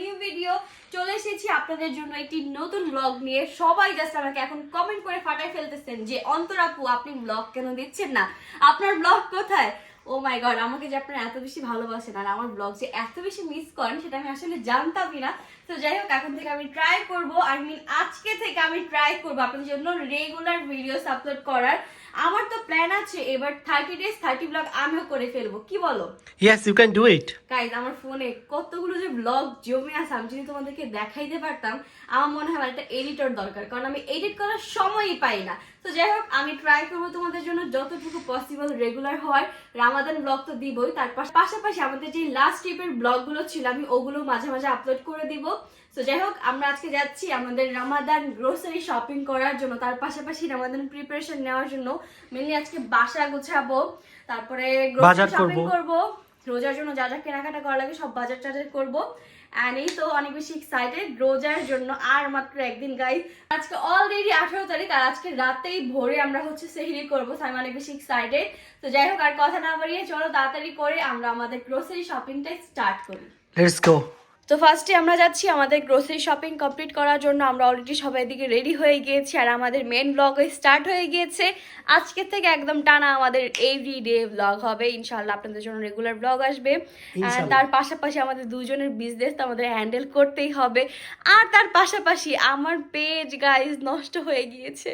New video চলে এসেছি আপনাদের জন্য একটি নতুন ব্লগ নিয়ে। সবাই জাস্ট আমাকে এখন কমেন্ট করে ফাটায় ফেলতেছেন যে আপনি ব্লগ কেন দিচ্ছেন না? আপনার ব্লগ কোথায়? ও মাই গড আমাকে যে আপনারা এত বেশি ভালোবাসেন আর আমার ব্লগ যে এত বেশি মিস করেন সেটা আমি আসলে জানতামই না। তো যাই হোক এখন থেকে আমি ট্রাই করব। আই মিন আজকে থেকে আমি ট্রাই করব আপনাদের জন্য রেগুলার ভিডিওস আপলোড করার। আমার তো প্ল্যান আছে এবার থার্টি ডেজ থার্টি ব্লগ আমিও করে ফেলব। কি বলো? Yes, you can do it. Guys আমার ফোনে কতগুলো যে ব্লগ জমে আছে আমি যদি তোমাদেরকে দেখাইতে পারতাম আমার মনে হয় একটা এডিটর দরকার কারণ আমি এডিট করার সময়ই পাই না। তো যাই হোক আমি ট্রাই করব তোমাদের জন্য যতটুকু পসিবল রেগুলার হয়। রামাদান ব্লগ তো দিবই। তার পাশাপাশি আমাদের যে লাস্ট ট্রিপের ব্লগগুলো ছিল আমি ওগুলো মাঝে মাঝে আপলোড করে দিব। তো যাই হোক আমরা আজকে যাচ্ছি আমাদের রামাদান গ্রোসারি শপিং করার জন্য তার পাশাপাশি রামাদান প্রিপারেশন নেওয়ার জন্য। মেনলি আজকে বাসা গুছাবো তারপরে গ্রোসারি শপিং করব। রোজার জন্য যা যা কেনাকাটা করা লাগে সব বাজার টাজার করব। অ্যান্ড এই তো অনেক বেশি এক্সাইটেড রোজার জন্য আর মাত্র একদিন গাইজ আজকে অলরেডি আঠারো তারিখ আর আজকে রাতেই ভোরে আমরা হচ্ছে সেহরি করব আমি অনেক বেশি এক্সাইটেড তো যাই হোক, আর কথা না বাড়িয়ে চলো তাড়াতাড়ি করে আমরা আমাদের গ্রোসারি শপিংটা স্টার্ট করি। Let's go. তো ফার্স্টে আমরা যাচ্ছি আমাদের গ্রোসারি শপিং কমপ্লিট করার জন্য। আমরা অলরেডি সবাই দিকে রেডি হয়ে গিয়েছি আর আমাদের মেন ব্লগ স্টার্ট হয়ে গিয়েছে। আজকে থেকে একদম টানা আমাদের এভরি ডে ব্লগ হবে। ইনশাল্লাহ আপনাদের জন্য রেগুলার ব্লগ আসবে। আর তার পাশাপাশি আমাদের দুজনের বিজনেস তো আমাদের হ্যান্ডেল করতেই হবে। আর তার পাশাপাশি আমার পেজ গাইজ নষ্ট হয়ে গিয়েছে।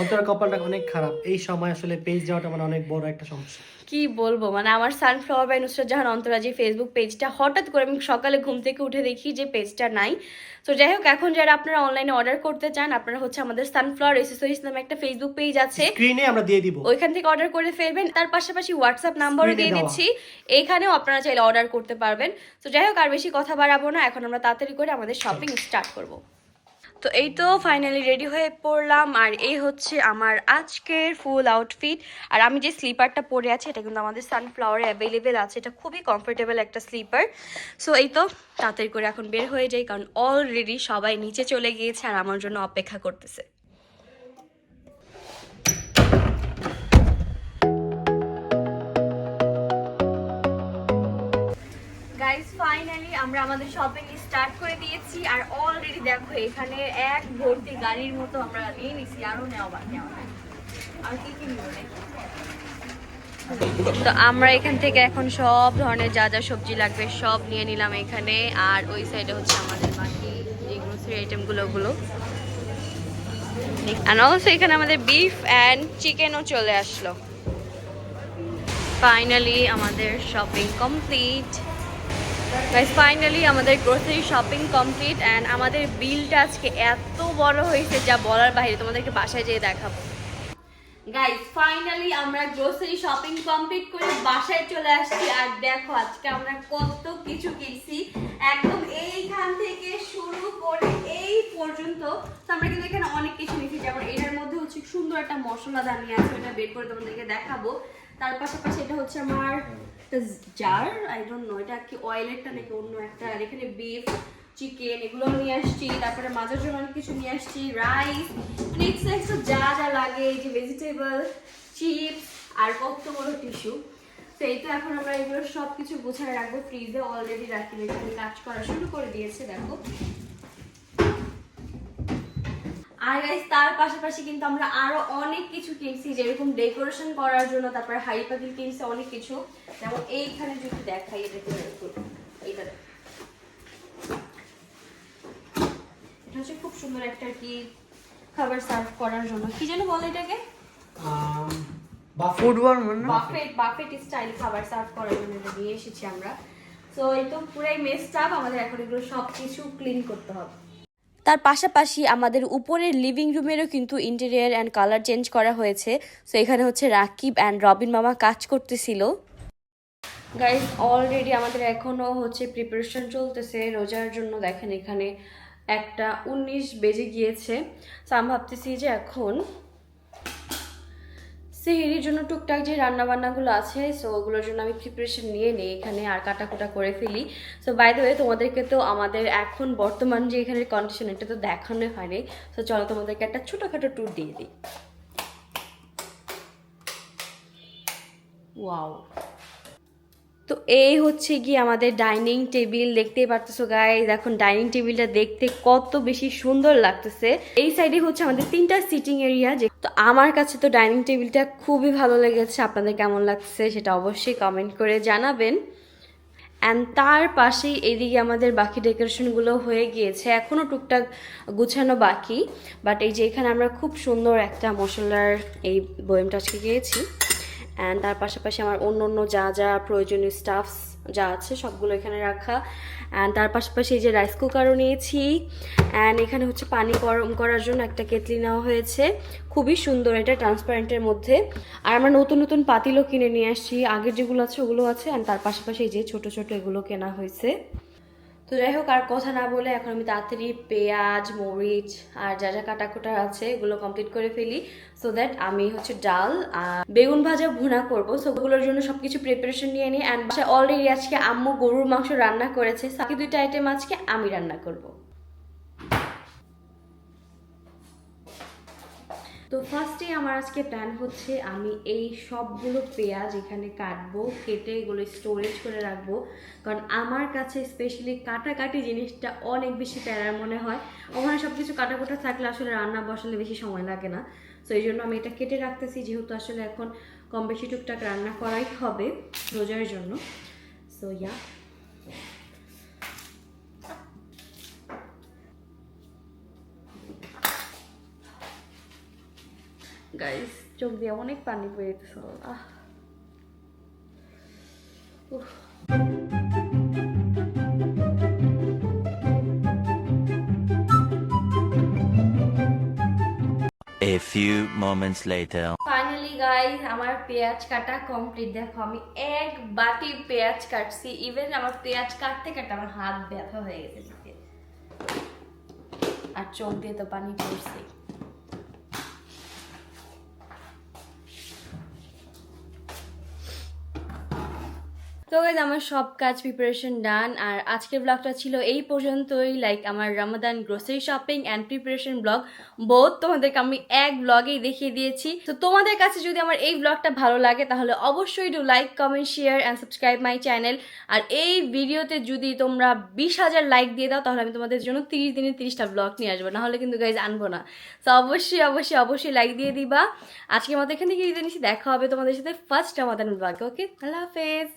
অন্তর কপালটা অনেক খারাপ। এই সময় আসলে পেজ যাওয়াটা মানে অনেক বড় একটা সমস্যা। কি বলব? মানে আমার সানফ্লাওয়ার বাই নুসরাত জাহান অন্তরাজি ফেসবুক পেজটা হঠাৎ করে আমি সকালে ঘুম থেকে উঠে দেখি যে পেজটা নাই। তো যাই হোক এখন যারা আপনারা অনলাইনে অর্ডার করতে চান আপনারা হচ্ছে আমাদের সানফ্লাওয়ার এসেসরিজ নামে একটা ফেসবুক পেজ আছে। স্ক্রিনে আমরা দিয়ে দিব। ওইখান থেকে অর্ডার করে ফেলবেন। তার পাশাপাশি হোয়াটসঅ্যাপ নাম্বারও দিয়ে দিচ্ছি। এইখানেও আপনারা চাইলে অর্ডার করতে পারবেন। তো যাই হোক আর বেশি কথা বাড়াবো না। এখন আমরা তাড়াতাড়ি করে আমাদের শপিং স্টার্ট করব। তো এই তো ফাইনালি রেডি হয়ে পড়লাম। আর এই হচ্ছে আমার আজকের ফুল আউটফিট আর আমি যে স্লিপারটা পরে আছি, এটা কিন্তু আমাদের সানফ্লাওয়ারে অ্যাভেলেবেল আছে। এটা খুবই কমফোর্টেবল একটা স্লিপার। সো এই তো তাড়াতাড়ি করে এখন বের হয়ে যাই, কারণ অলরেডি সবাই নিচে চলে গিয়েছে আর আমার জন্য অপেক্ষা করতেছে। গাইস ফাইনালি আমরা আমাদের শপিং স্টার্ট করে দিয়েছি আর অলরেডি দেখো এখানে এক ভর্তি গাড়ির মতো আমরা নিয়ে নিছি, আরও নেওয়া বাকি আর কি কি তো আমরা এখান থেকে এখন সব ধরনের যা যা সবজি লাগবে সব নিয়ে নিলাম এখানে, আর ওই সাইডে হচ্ছে আমাদের বাকি যে গ্রোসারি আইটেমগুলো ওগুলো। অ্যান্ড অলসো এখানে আমাদের বিফ অ্যান্ড চিকেনও চলে আসলো। ফাইনালি আমাদের শপিং কমপ্লিট গাইস ফাইনালি আমাদের গ্রোসারি শপিং কমপ্লিট অ্যান্ড আমাদের বিলটা আজকে এত বড় হয়েছে যা বলার বাইরে, তোমাদেরকে বাসায় যেয়ে দেখাবো। গাইস ফাইনালি আমরা গ্রোসারি শপিং কমপ্লিট করে বাসায় চলে আসছি আর দেখো আজকে আমরা কত কিছু কিনছি। একদম এইখান থেকে শুরু করে এই পর্যন্ত। আমরা কিন্তু এখানে অনেক কিছু নিয়েছি, যেমন এটার মধ্যে হচ্ছে সুন্দর একটা মশলা দানি আছে, ওটা বের করে তোমাদেরকে দেখাবো। তার পাশাপাশি এটা হচ্ছে আমার একটা জার আই ডোন্ট নো এটা কি অয়েলেরটা নাকি অন্য একটা, আর এখানে বিফ চিকেন এগুলো নিয়ে আসছি, তারপরে মাছের জন্য অনেক কিছু নিয়ে আসছি রাইস মানে এক্সট্রা যা যা লাগে, এই যে ভেজিটেবল চিপস আর কত বড় টিস্যু তো এই তো এখন আমরা এগুলো সব কিছু গুছায় রাখব ফ্রিজে অলরেডি রাখি, এখানে কাজ করা শুরু করে দিয়েছে, দেখো। আর গাইস তার পাশাপাশি কিন্তু আমরা আরও অনেক কিছু কিনছি যেরকম ডেকোরেশন করার জন্য তারপরে হাই পাতিল কিনছি অনেক কিছু। যেমন এইখানে যদি দেখাই এটা এইটা এটা হচ্ছে খুব সুন্দর একটা কি খাবার সার্ভ করার জন্য। কি যেন বলে এটাকে? বা ফুড বাফেট বাফেট স্টাইল খাবার সার্ভ করার জন্য এটা নিয়ে এসেছি আমরা। তো এই তো পুরাই মেস্ট আপ আমাদের এখন এগুলো সব কিছু ক্লিন করতে হবে। তার পাশাপাশি আমাদের উপরের লিভিং রুমেরও কিন্তু ইন্টেরিয়ার অ্যান্ড কালার চেঞ্জ করা হয়েছে। সো এখানে হচ্ছে রাকিব অ্যান্ড রবিন মামা কাজ করতেছিল। গাইজ অলরেডি আমাদের এখনও হচ্ছে প্রিপারেশন চলতেছে। রোজার জন্য দেখেন এখানে একটা উনিশ বেজে গিয়েছে। সো আমি ভাবতেছি যে এখন সেহেরির জন্য টুকটাক যে রান্না বান্নাগুলো আছে সো ওগুলোর জন্য আমি প্রিপারেশন নিয়ে নিই, এখানে আর কাটাকুটা করে ফেলি। সো বাই দ্য ওয়ে তোমাদেরকে তো আমাদের এখন বর্তমান যে এখানের কন্ডিশন এটা তো দেখানো হয়নি সো চলো তোমাদেরকে একটা ছোটোখাটো ট্যুর দিয়ে দিই। ওয়াও তো এই হচ্ছে কি আমাদের ডাইনিং টেবিল দেখতেই পারতেছো গাইজ এখন ডাইনিং টেবিলটা দেখতে কত বেশি সুন্দর লাগতেছে। এই সাইডে হচ্ছে আমাদের তিনটা সিটিং এরিয়া যে তো আমার কাছে তো ডাইনিং টেবিলটা খুবই ভালো লেগেছে। আপনাদের কেমন লাগছে সেটা অবশ্যই কমেন্ট করে জানাবেন। অ্যান্ড তার পাশেই এদিকে আমাদের বাকি ডেকোরেশনগুলো হয়ে গিয়েছে। এখনও টুকটাক গুছানো বাকি। বাট এই যে এখানে আমরা খুব সুন্দর একটা মশলার এই বয়েমটা আজকে গিয়েছি। অ্যান্ড তার পাশাপাশি আমার অন্য অন্য যা যা প্রয়োজনীয় স্টাফস যা আছে সবগুলো এখানে রাখা। অ্যান্ড তার পাশাপাশি এই যে রাইস কুকারও নিয়েছি। অ্যান্ড এখানে হচ্ছে পানি গরম করার জন্য একটা কেতলি নেওয়া হয়েছে। খুবই সুন্দর এটা ট্রান্সপারেন্টের মধ্যে। আর আমরা নতুন নতুন পাতিলও কিনে নিয়ে আসছি। আগের যেগুলো আছে ওগুলো আছে। অ্যান্ড তার পাশাপাশি এই যে ছোট ছোট এগুলো কেনা হয়েছে। তো যাই হোক, আর কথা না বলে এখন আমি তাড়াতাড়ি পেঁয়াজ, মরিচ আর যা যা কাটা কোটা আছে এগুলো কমপ্লিট করে ফেলি সো দ্যাট আমি হচ্ছে ডাল আর বেগুন ভাজা ভুনা করব। সো ওগুলোর জন্য সবকিছু প্রিপারেশন নিয়ে নিই। অ্যান্ড অলরেডি আজকে আম্মু গরুর মাংস রান্না করেছে। বাকি দুইটা আইটেম আজকে আমি রান্না করব। তো ফার্স্টে আমার আজকে প্ল্যান হচ্ছে আমি এই সবগুলো পেঁয়াজ এখানে কাটবো, কেটে এগুলো স্টোরেজ করে রাখব। কারণ আমার কাছে স্পেশালি কাটাকাটি জিনিসটা অনেক বেশি প্যারার মনে হয়। ওখানে সব কিছু কাটাকুটা থাকলে আসলে রান্না বসালে বেশি সময় লাগে না। তো এই জন্য আমি এটা কেটে রাখতেছি, যেহেতু আসলে এখন কম বেশি টুকটাক রান্না করাই হবে রোজার জন্য। সো ইয়া গাইস চোখ দিয়ে অনেক পানি পেয়েছে আহ। উফ। A few moments later. Finally guys আমার পেঁয়াজ কাটা কমপ্লিট দেখো আমি এক বাটি পেঁয়াজ কাটছি। ইভেন আমার পেঁয়াজ কাটতে কাটতে আমার হাত ব্যথা হয়ে গেছে। আর চোখ দিয়ে তো পানি পড়ছে। তো গাইজ আমার সব কাজ প্রিপারেশন ডান আর আজকের ব্লগটা ছিল এই পর্যন্তই। লাইক আমার Ramadan grocery shopping and preparation blog বোধ তোমাদেরকে আমি এক ব্লগেই দেখিয়ে দিয়েছি। তো তোমাদের কাছে যদি আমার এই ব্লগটা ভালো লাগে, তাহলে অবশ্যই do like comment share and subscribe my channel আর এই ভিডিওতে যদি তোমরা বিশ হাজার লাইক দিয়ে দাও, তাহলে আমি তোমাদের জন্য তিরিশ দিনে তিরিশটা ব্লগ নিয়ে আসব। নাহলে কিন্তু গাইজ আনব না। তো অবশ্যই অবশ্যই অবশ্যই লাইক দিয়ে দিবা। আজকে মতো এখান থেকে দেখা হবে তোমাদের সাথে ফার্স্ট রমাদান ব্লগে ওকে আল্লাহ হাফেজ।